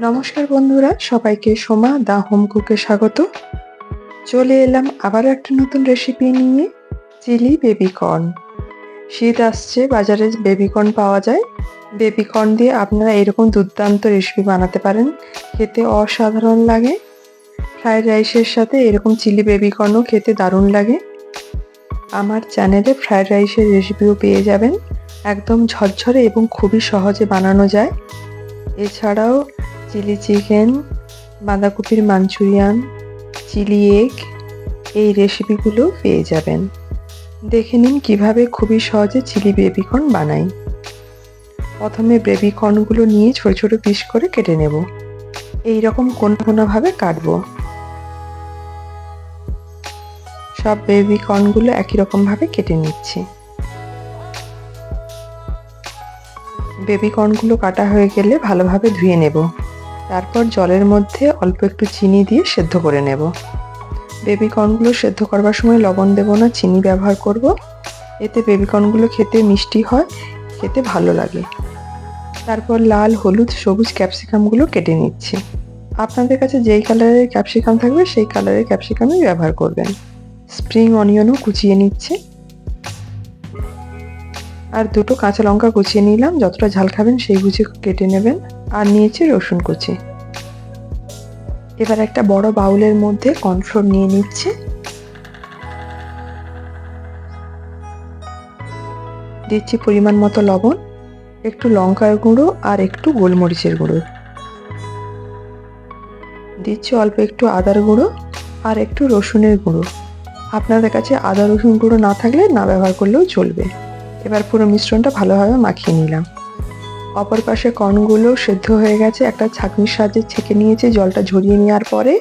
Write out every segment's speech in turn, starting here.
নমস্কার বন্ধুরা, সবাইকে সোমা দা হোম কুকে স্বাগত। চলে এলাম আবার একটা নতুন রেসিপি নিয়ে, চিলি বেবিকর্ন। শীত আসছে, বাজারে বেবিকর্ন পাওয়া যায়। বেবিকর্ন দিয়ে আপনারা এরকম দুর্দান্ত রেসিপি বানাতে পারেন, খেতে অসাধারণ লাগে। ফ্রাইড রাইসের সাথে এরকম চিলি বেবিকর্নও খেতে দারুণ লাগে। আমার চ্যানেলে ফ্রাইড রাইসের রেসিপিও পেয়ে যাবেন। একদম ঝরঝরে এবং খুবই সহজে বানানো যায়। এছাড়াও চিলি চিকেন, বাঁধাকপির মাঞ্চুরিয়ান, চিলি এগ, এই রেসিপিগুলো পেয়ে যাবেন। দেখে নিন কীভাবে খুবই সহজে চিলি বেবিকর্ন বানাই। প্রথমে বেবিকর্নগুলো নিয়ে ছোটো ছোটো পিস করে কেটে নেব। এই রকম কোন কোনোভাবে কাটবো। সব বেবিকর্নগুলো একই রকমভাবে কেটে নিচ্ছি। বেবিকর্নগুলো কাটা হয়ে গেলে ভালোভাবে ধুয়ে নেব। তারপর জলের মধ্যে অল্প একটু চিনি দিয়ে সেদ্ধ করে নেব। বেবিকর্নগুলো সেদ্ধ করবার সময় লবণ দেব না, চিনি ব্যবহার করব। এতে বেবিকর্নগুলো খেতে মিষ্টি হয়, খেতে ভালো লাগে। তারপর লাল, হলুদ, সবুজ ক্যাপসিকামগুলো কেটে নিচ্ছি। আপনাদের কাছে যেই কালারের ক্যাপসিকাম থাকবে, সেই কালারের ক্যাপসিকামই ব্যবহার করবেন। স্প্রিং অনিয়নও কুচিয়ে নিচ্ছে। আর দুটো কাঁচা লঙ্কা কুচিয়ে নিলাম, যতটা ঝাল খাবেন সেই বুঝে কেটে নেবেন। আর নিয়েছি রসুন কুচি। এবার একটা বড় বাউলের মধ্যে কর্নফ্লোর নিয়ে নিচ্ছে। দিচ্ছি পরিমাণ মতো লবণ, একটু লঙ্কার গুঁড়ো আর একটু গোলমরিচের গুঁড়ো। দিচ্ছি অল্প একটু আদার গুঁড়ো আর একটু রসুনের গুঁড়ো। আপনাদের কাছে আদা রসুন গুঁড়ো না থাকলে না ব্যবহার করলেও চলবে। এবার পুরো মিশ্রণটা ভালোভাবে মাখিয়ে নিলাম। অপর পাশে কর্নগুলো সেদ্ধ হয়ে গেছে, একটা ছাঁকনির সাহায্যে ছেঁকে নিয়েছে, জলটা ঝরিয়ে নেওয়ার পরে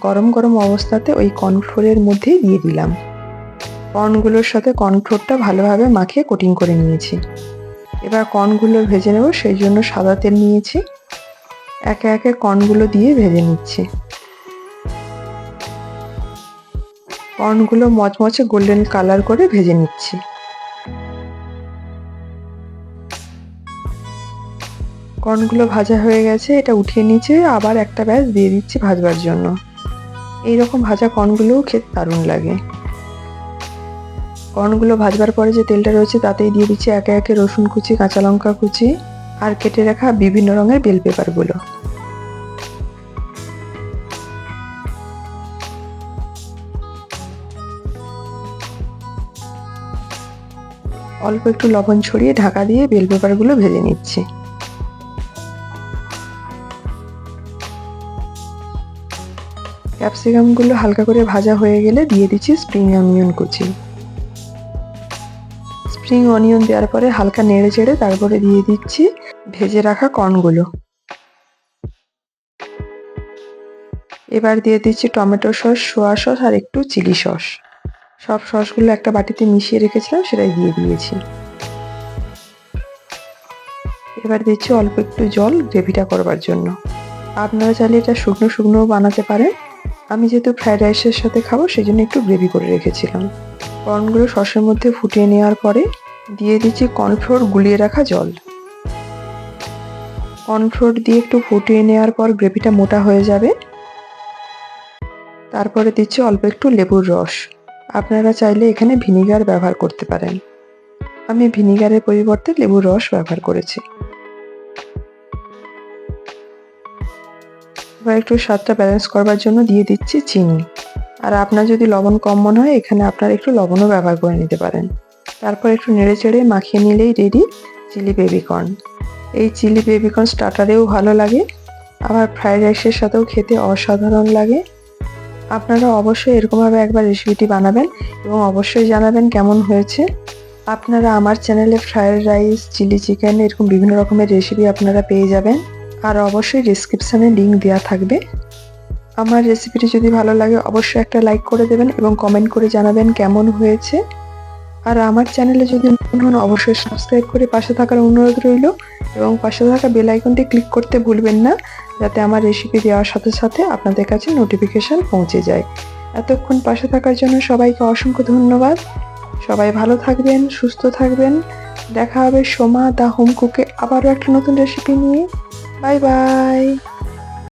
গরম গরম অবস্থাতে ওই কর্নফ্লোরের মধ্যেই দিয়ে দিলাম। কর্নগুলোর সাথে কর্নফ্লোরটা ভালোভাবে মাখিয়ে কোটিং করে নিয়েছি। এবার কর্নগুলো ভেজে নেব, সেই জন্য সাদা তেল নিয়েছি। একে একে কর্নগুলো দিয়ে ভেজে নিচ্ছি। কর্নগুলো মচমচে গোল্ডেন কালার করে ভেজে নিচ্ছি। কর্নগুলো ভাজা হয়ে গেছে, এটা উঠিয়ে নিচে, আবার একটা ব্যাস দিয়ে দিচ্ছি ভাজবার জন্য। এই রকম ভাজা কর্নগুলোও খেতে দারুণ লাগে। কর্নগুলো ভাজবার পরে যে তেলটা রয়েছে, তাতেই দিয়ে দিচ্ছি একে একে রসুন কুচি, কাঁচা লঙ্কা কুচি, আর কেটে রাখা বিভিন্ন রঙের বেল পেপারগুলো। অল্প একটু লবণ ছড়িয়ে ঢাকা দিয়ে বেল পেপারগুলো ভেজে নিচ্ছি। ক্যাপসিকামগুলো হালকা করে ভাজা হয়ে গেলে দিয়ে দিচ্ছি স্প্রিং অনিয়ন কুচি। স্প্রিং অনিয়ন দেওয়ার পরে হালকা নেড়ে চেড়ে তারপরে দিয়ে দিচ্ছি ভেজে রাখা কর্নগুলো। এবার দিয়ে দিচ্ছি টমেটো সস, সোয়া সস আর একটু চিলি সস। সব সসগুলো একটা বাটিতে মিশিয়ে রেখেছিলাম, সেটাই দিয়ে দিয়েছি। এবার দিচ্ছি অল্প একটু জল গ্রেভিটা করবার জন্য। আপনারা চাইলে এটা শুকনো শুকনো বানাতে পারেন। আমি যেহেতু ফ্রাইড রাইসের সাথে খাব সেই জন্য একটু গ্রেভি করে রেখেছিলাম। কর্নগুলো সসের মধ্যে ফুটিয়ে নেওয়ার পরে দিয়ে দিচ্ছি কর্নফ্লোর গুলিয়ে রাখা জল। কর্নফ্লোর দিয়ে একটু ফুটিয়ে নেওয়ার পর গ্রেভিটা মোটা হয়ে যাবে। তারপরে দিচ্ছি অল্প একটু লেবুর রস। আপনারা চাইলে এখানে ভিনিগার ব্যবহার করতে পারেন। আমি ভিনিগারের পরিবর্তে লেবুর রস ব্যবহার করেছি। এবার একটু স্বাদটা ব্যালেন্স করবার জন্য দিয়ে দিচ্ছি চিনি। আর আপনার যদি লবণ কম মনে হয়, এখানে আপনার একটু লবণও ব্যবহার করে নিতে পারেন। তারপর একটু নেড়ে চেড়ে মাখিয়ে নিলেই রেডি চিলি বেবিকর্ন এই চিলি বেবিকর্ন স্টার্টারেও ভালো লাগে, আবার ফ্রাইড রাইসের সাথেও খেতে অসাধারণ লাগে। আপনারা অবশ্যই এরকমভাবে একবার রেসিপিটি বানাবেন এবং অবশ্যই জানাবেন কেমন হয়েছে। আপনারা আমার চ্যানেলে ফ্রায়েড রাইস চিলি চিকেন এরকম বিভিন্ন রকমের রেসিপি আপনারা পেয়ে যাবেন। আর অবশ্যই ডিসক্রিপশানে লিঙ্ক দেওয়া থাকবে। আমার রেসিপিটি যদি ভালো লাগে, অবশ্যই একটা লাইক করে দেবেন এবং কমেন্ট করে জানাবেন কেমন হয়েছে। আর আমার চ্যানেলে যদি নতুন হন, অবশ্যই সাবস্ক্রাইব করে পাশে থাকার অনুরোধ রইল এবং পাশে থাকা বেল আইকনটি ক্লিক করতে ভুলবেন না, যাতে আমার রেসিপি দেওয়ার সাথে সাথে আপনাদের কাছে নোটিফিকেশান পৌঁছে যায়। এতক্ষণ পাশে থাকার জন্য সবাইকে অসংখ্য ধন্যবাদ। সবাই ভালো থাকবেন, সুস্থ থাকবেন। দেখা হবে সোমা দা হোম কুকে আবারও একটা নতুন রেসিপি নিয়ে। 拜拜。